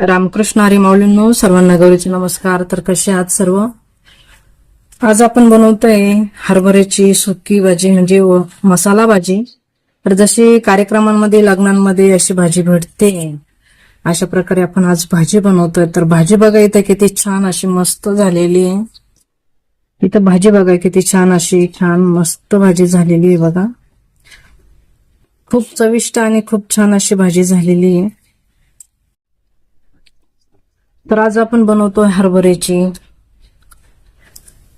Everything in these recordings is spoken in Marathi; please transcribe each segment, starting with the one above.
रामकृष्ण हरी माऊलींनो सर्वांना गौरीचे नमस्कार. तर कसे आहात सर्व? आज आपण बनवतोय हरभऱ्याची सुकी भाजी म्हणजे मसाला भाजी. तर जशी कार्यक्रमांमध्ये लग्नांमध्ये अशी भाजी भेटते अशा प्रकारे आपण आज भाजी बनवतोय. तर भाजी बघा इथं किती छान अशी मस्त झालेली आहे. इथं भाजी बघा किती छान अशी छान मस्त भाजी झालेली आहे बघा. खूप चविष्ट आणि खूप छान अशी भाजी झालेली आहे. तर आज आपण बनवतोय हरभऱ्याची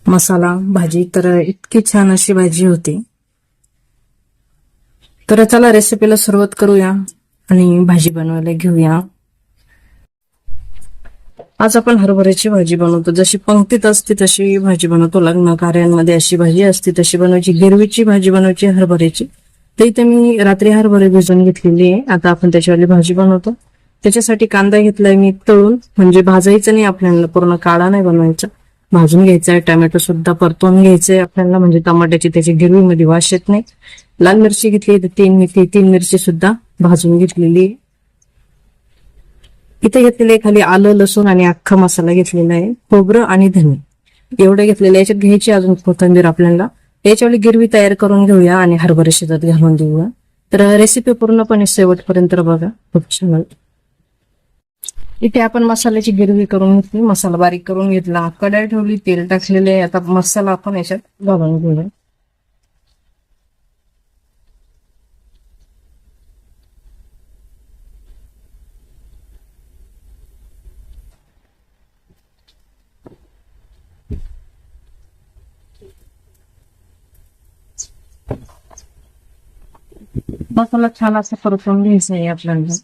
मसाला भाजी. तर इतकी छान अशी भाजी होती. तर चला रेसिपीला सुरुवात करूया आणि भाजी बनवायला घेऊया. आज आपण हरभऱ्याची भाजी बनवतो. जशी पंक्तीत असते तशी भाजी बनवतो. लग्न कार्यांमध्ये अशी भाजी असते तशी बनवायची. गिरवीची भाजी बनवायची हरभऱ्याची. तर इथे मी रात्री हरभरे भिजवून घेतलेली आहे. आता आपण त्याच्यावाली भाजी बनवतो. त्याच्यासाठी कांदा घेतलाय मी तळून. म्हणजे भाजायचं नाही आपल्याला पूर्ण काळा नाही बनवायचा. भाजून घ्यायचा आहे टोमॅटो सुद्धा परतवून घ्यायचंय आपल्याला म्हणजे टमाट्याची त्याची गिरवीमध्ये वास येत नाही. लाल मिरची घेतली तर तीन मिरची तीन मिरची सुद्धा भाजून घेतलेली आहे. इथे घेतलेले खाली आलं लसूण आणि अख्खा मसाला घेतलेला आहे खोबरं आणि धने एवढं घेतलेलं याच्यात घ्यायची अजून कोथंबीर आपल्याला. याच्यावर गिरवी तयार करून घेऊया आणि हरभरे शेतात घालून देऊया. तर रेसिपी पूर्णपणे शेवटपर्यंत बघा. खूप छान. इथे आपण मसाल्याची गिरवी करून घेतली मसाला बारीक करून घेतला. कढाई ठेवली तेल टाकलेले आहे. आता मसाला आपण याच्यात घालून घेऊया. मसाला छान असं परतून घ्यायचा आहे आपल्याला.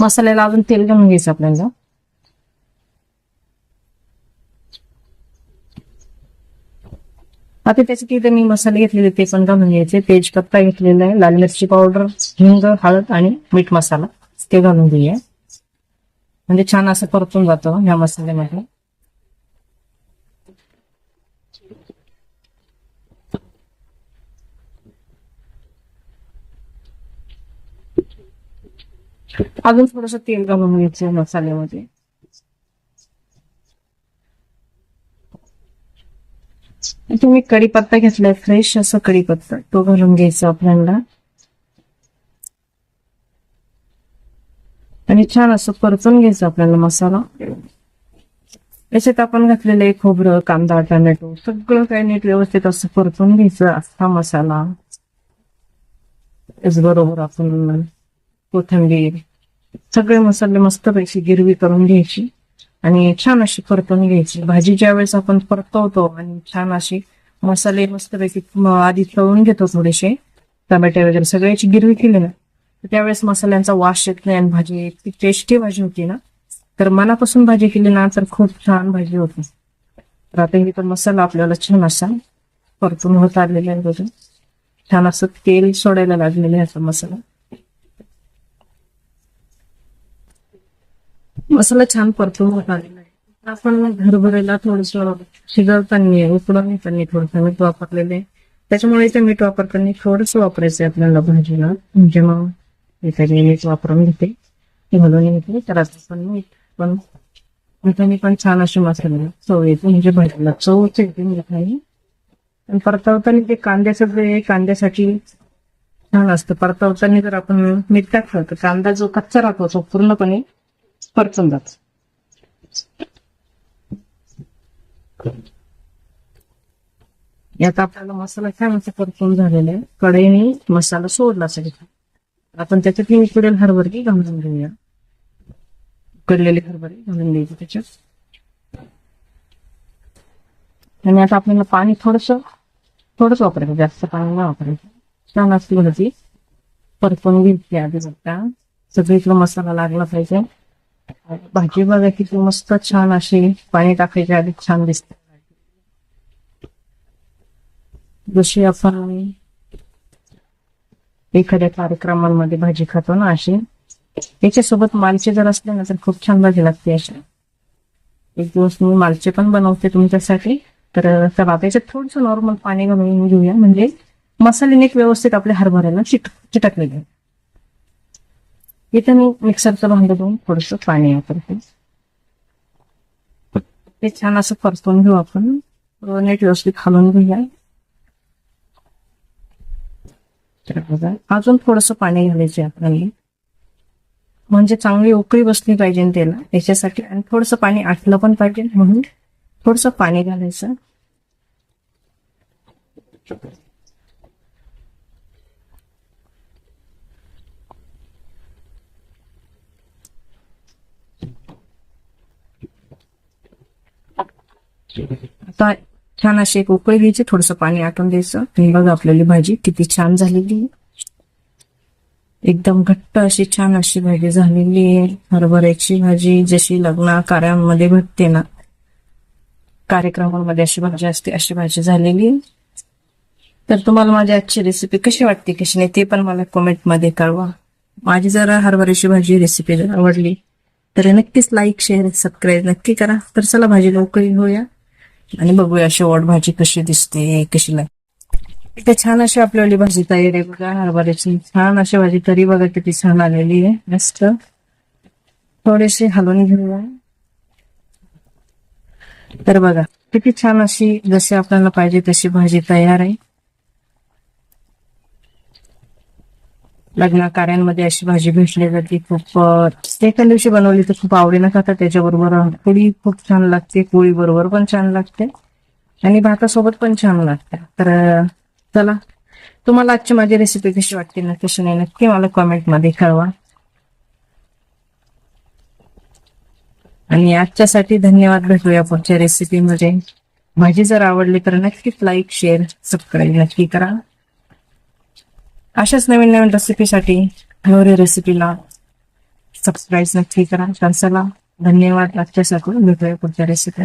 मसाल्याला अजून तेल घालून घ्यायचं आपल्याला. आता त्याच्यात इथे मी मसाले घेतलेले ते पण घालून घ्यायचे. तेजपत्ता घेतलेला आहे लाल मिरची पावडर हिंग हळद आणि मीठ मसाला. ते घालून घेऊया. म्हणजे छान असं परतून जातो ह्या मसाल्यामध्ये. अजून थोडस तेल घालून घ्यायचं मसाल्यामध्ये. तुम्ही कढीपत्ता घेतलाय फ्रेश असं कढीपत्ता. तो घालून घ्यायचा आपल्याला. आणि छान असं परतून घ्यायचं आपल्याला मसाला. याच्यात आपण घातलेलं आहे खोबरं कांदा टोमॅटो. सगळं काही नीट व्यवस्थित असं परतून घ्यायचं असा मसाला. त्याचबरोबर आपण कोथिंबीर सगळे मसाले मस्तपैकी गिरवी करून घ्यायची. आणि छान अशी परतून घ्यायची. भाजी ज्या वेळेस आपण परतवतो आणि छान अशी मसाले मस्तपैकी आधी तळून घेतो थोडेसे. टमाटे वगैरे सगळ्याची गिरवी केली ना तर त्यावेळेस मसाल्यांचा वास येत नाही आणि भाजी इतकी टेस्टी भाजी होती ना. तर मनापासून भाजी केली ना तर खूप छान भाजी होती. तर आता ही तर मसाला आपल्याला छान असा परतून होत आलेला आहे बघा. छान असं तेल सोडायला लागलेलं आहे असा मसाला. मसाला छान परतून होत आलेला आहे. आपण घरभरेला थोडस शिजवताना उकडवताना थोडस मीठ वापरलेलं आहे. त्याच्यामुळे इथे मीठ वापरताना थोडस वापरायचं आहे आपल्याला भाजीला. म्हणजे मग इथे मी मीठ वापरून घेते. घालून घेते. त्याला पण मीठ पण मिठाने पण छान अशी मसाले चव येते. म्हणजे भाजीला चवच येते. मिठाई आणि परतावताना ते कांद्याचं जे कांद्यासाठी छान असतं. परतावताना जर आपण मीठ टाकलं तर कांदा जो कच्चा राहतो तो पूर्णपणे परतून जातो यात आपल्याला मसाला काय असा परतून झालेला आहे कढईने मसाला सोडला सगळा आपण त्याच्यात मी उकडेल हरभरे घालून घेऊया उकडलेले हरभरे घालून द्यायचे त्याच्यात आणि आता आपल्याला पाणी थोडस थोडंच वापरायचं जास्त पाणी नाही वापरायचं छान असली भाजी परतून घेतली आधी बघता सगळीकडे मसाला लागला पाहिजे भाजी बघा किती मस्त छान अशी पाणी टाकायची आधी छान दिसते जशी आपण एखाद्या कार्यक्रमांमध्ये भाजी खातो ना अशी याच्यासोबत मालचे जर असले ना तर खूप छान भाजी लागते अशी एक दिवस मी मालचे पण बनवते तुमच्यासाठी तर चला त्याच्यात थोडस नॉर्मल पाणी घालून घेऊया म्हणजे मसाले नीट व्यवस्थित आपल्या हरभऱ्याला चिट चिटकलेले इथे मी मिक्सरचं भांडं देऊन थोडस पाणी वापरते. ते छान असं परतून घेऊ आपण. नीट व्यवस्थित घालून घेऊया. अजून थोडस पाणी घालायचे आपल्याला. म्हणजे चांगली उकळी बसली पाहिजे त्याला याच्यासाठी आणि थोडस पाणी आटलं पण पाहिजे म्हणून थोडस पाणी घालायचं. आता छान अशी एक उकळी घ्यायची थोडस पाणी आटून द्यायचं. आणि बघा आपल्याली भाजी किती छान झालेली आहे. एकदम घट्ट अशी छान अशी भाजी झालेली आहे. हरभऱ्याची भाजी जशी लग्न कार्यामध्ये भेटते ना कार्यक्रमामध्ये अशी भाजी असते अशी भाजी झालेली आहे. तर तुम्हाला माझी आजची रेसिपी कशी वाटते कशी नाही ते पण मला कमेंटमध्ये कळवा. माझी जर हरभऱ्याची भाजी रेसिपी जर आवडली तर नक्कीच लाईक शेअर सबस्क्राईब नक्की करा. तर चला भाजी लवकर होऊया आणि बघूया शेवट भाजी कशी दिसते कशी लागते इथे छान अशी आपल्याली भाजी तयार आहे बघा हरभऱ्याची. छान अशी भाजी तरी बघा किती छान आलेली आहे मस्त. थोडीशी हलवून घेऊया. तर बघा किती छान अशी जशी आपल्याला पाहिजे तशी भाजी तयार आहे. लग्न कार्यांमध्ये अशी भाजी भेटली जाते खूप एका दिवशी बनवली तर खूप आवडीनं खातात. त्याच्याबरोबर पोळी खूप छान लागते. पोळी बरोबर पण छान लागते. आणि भातासोबत पण छान लागते. तर चला. तुम्हाला आजची माझी रेसिपी कशी वाटते? ना कशी नाही नक्की मला कॉमेंटमध्ये कळवा. आणि आजच्यासाठी धन्यवाद भेटूया पुढच्या रेसिपीमध्ये भाजी जर आवडली तर नक्कीच लाईक शेअर सबस्क्राईब नक्की करा. अशाच नवीन नवीन रेसिपीसाठी नवरी रेसिपीला सबस्क्राईब नक्की करा. तर चला धन्यवाद. आजच्यासाठी भेटूया पुढच्या रेसिपी